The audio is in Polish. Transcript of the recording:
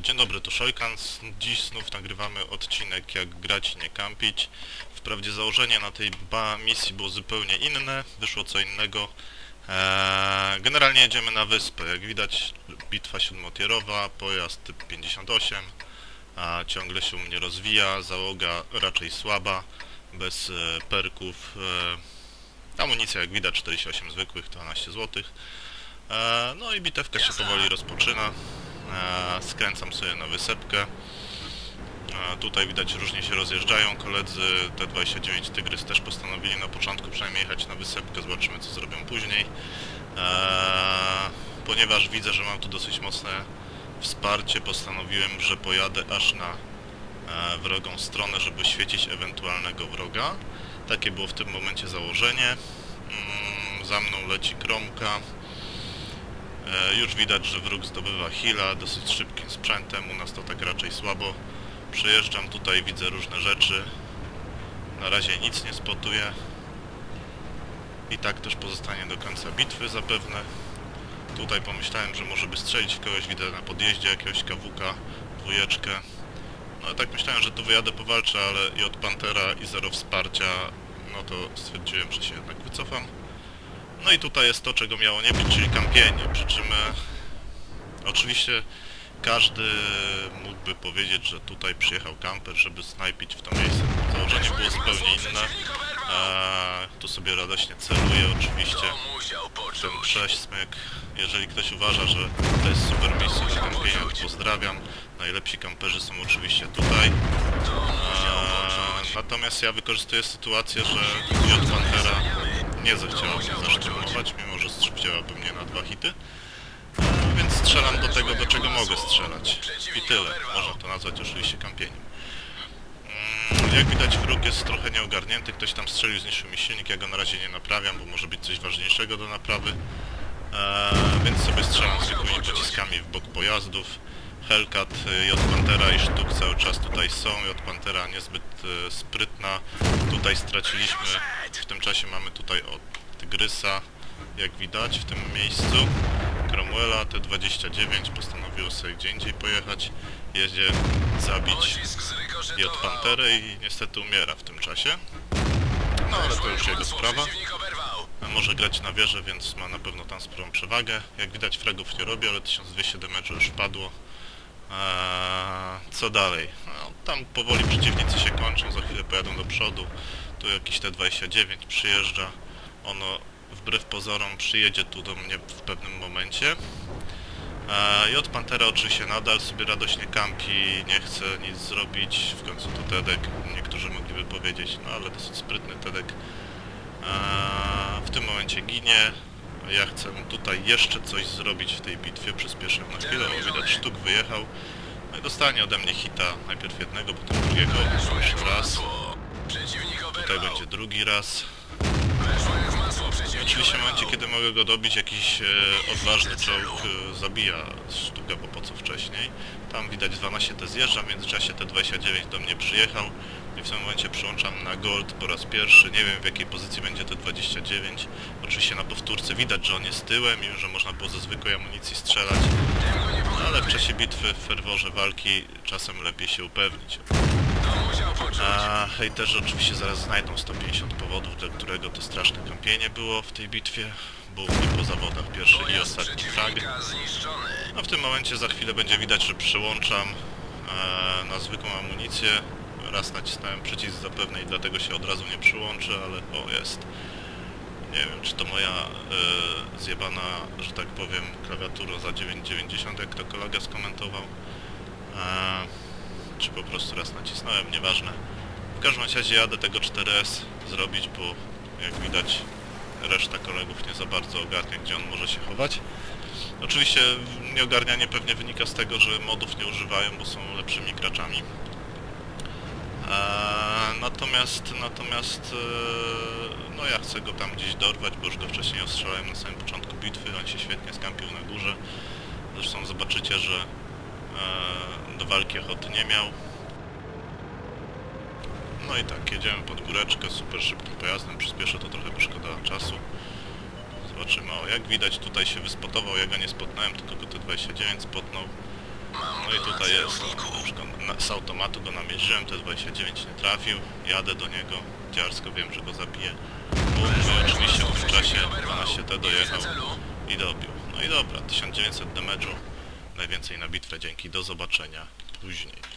Dzień dobry, to Szojkans. Dziś znów nagrywamy odcinek jak grać i nie kampić. Wprawdzie założenie na tej misji było zupełnie inne, wyszło co innego. E, Generalnie jedziemy na wyspę. Jak widać bitwa siódmotierowa, pojazd typ 58, a ciągle się u mnie rozwija, załoga raczej słaba, bez e, perków. E, Amunicja jak widać 48 zwykłych, 12 zł. E, No i bitewka się powoli rozpoczyna. E, Skręcam sobie na wysepkę. E, Tutaj widać różnie się rozjeżdżają koledzy. T29 Tygrys też postanowili na początku przynajmniej jechać na wysepkę. Zobaczymy co zrobią później. E, Ponieważ widzę, że mam tu dosyć mocne wsparcie, postanowiłem, że pojadę aż na wrogą stronę, żeby świecić ewentualnego wroga. Takie było w tym momencie założenie. Mm, Za mną leci Kromka. E, Już widać, że wróg zdobywa hila dosyć szybkim sprzętem, u nas to tak raczej słabo. Przyjeżdżam tutaj, widzę różne rzeczy. Na razie nic nie spotuję. I tak też pozostanie do końca bitwy zapewne. Tutaj pomyślałem, że może by strzelić w kogoś, widzę na podjeździe jakiegoś kawuka, dwójeczkę. No tak myślałem, że tu wyjadę powalczę, ale i od Pantera i zero wsparcia, no to stwierdziłem, że się jednak wycofam. No i tutaj jest to, czego miało nie być, czyli kampienie, przy czym e, oczywiście każdy mógłby powiedzieć, że tutaj przyjechał kamper, żeby snajpić w to miejsce. Założenie było zupełnie inne. E, tu sobie radośnie celuję oczywiście. Ten prześmyk. Jeżeli ktoś uważa, że to jest super miejsce do kampienia, to pozdrawiam. Najlepsi kamperzy są oczywiście tutaj. Eee, natomiast ja wykorzystuję sytuację, że J Pantera nie zechciała mnie mimo że wzięłaby mnie na dwa hity. Eee, więc strzelam do tego, do czego mogę strzelać. I tyle. Można to nazwać oczywiście kampieniem. Mm, Jak widać wróg jest trochę nieogarnięty, ktoś tam strzelił, zniszczył mi silnik, ja go na razie nie naprawiam, bo może być coś ważniejszego do naprawy. Eee, więc sobie strzelam zwykłymi pociskami w bok pojazdów. Hellcat, y, J Pantera i Sztuk cały czas tutaj są. J Pantera niezbyt y, sprytna. Tutaj straciliśmy, w tym czasie mamy tutaj o Tygrysa, jak widać w tym miejscu. Cromwella T29 postanowiło sobie gdzie indziej pojechać. Jedzie zabić Pocisk J zrykoszytował. Panterę i niestety umiera w tym czasie. No ale to już jego sprawa. Może grać na wieżę, więc ma na pewno tam sporą przewagę. Jak widać fragów nie robi, ale 1200 damage'u już padło. Eee, co dalej? No, tam powoli przeciwnicy się kończą, za chwilę pojadą do przodu. Tu jakiś T29 przyjeżdża. Ono wbrew pozorom przyjedzie tu do mnie w pewnym momencie. Eee, J Pantera oczywiście nadal sobie radośnie kampi, nie chce nic zrobić. W końcu tu Tedek, niektórzy mogliby powiedzieć, no ale dosyć sprytny Tedek. Eee, w tym momencie ginie. Ja chcę tutaj jeszcze coś zrobić w tej bitwie, przyspieszę na chwilę, o widać sztuk wyjechał. No i dostanie ode mnie hita, najpierw jednego, potem drugiego, jeszcze raz. Tutaj będzie drugi raz. Oczywiście w momencie, kiedy mogę go dobić, jakiś e, odważny czołg e, zabija sztukę, po co wcześniej. Tam widać 12 T zjeżdża, w międzyczasie T29 do mnie przyjechał i w tym momencie przyłączam na Gold po raz pierwszy. Nie wiem w jakiej pozycji będzie T29. Oczywiście na powtórce widać, że on jest tyłem i że można było ze zwykłej amunicji strzelać. No, ale w czasie bitwy, w ferworze walki czasem lepiej się upewnić. A hejterzy oczywiście zaraz znajdą 150 powodów, dla którego to straszne kampienie było w tej bitwie. Był po zawodach pierwszy i ostatni frag. No w tym momencie za chwilę będzie widać, że przyłączam e, na zwykłą amunicję. Raz nacisnąłem przycisk zapewne i dlatego się od razu nie przyłączy, ale o jest. Nie wiem, czy to moja e, zjebana, że tak powiem, klawiatura za 9,90, jak to kolega skomentował. E, czy po prostu raz nacisnąłem, nieważne. W każdym razie jadę tego 4S zrobić, bo jak widać reszta kolegów nie za bardzo ogarnia, gdzie on może się chować. Oczywiście nieogarnianie pewnie wynika z tego, że modów nie używają, bo są lepszymi graczami. Eee, natomiast, natomiast eee, no ja chcę go tam gdzieś dorwać, bo już go wcześniej ostrzelałem na samym początku bitwy, on się świetnie skampił na górze. Zresztą zobaczycie, że eee, do walki ochoty nie miał. No i tak, jedziemy pod góreczkę, super szybkim pojazdem, przyspieszę to trochę, bo szkoda czasu. Zobaczymy, o jak widać tutaj się wyspotował, ja go nie spotnąłem, tylko go T29 spotnął. No i tutaj jest. Go na, z automatu go namierzyłem, T29 nie trafił. Jadę do niego. Dziarsko wiem, że go zabiję. No i oczywiście w tym czasie 12T dojechał i dobił. No i dobra, 1900 damage'u. Najwięcej na bitwę, dzięki. Do zobaczenia później.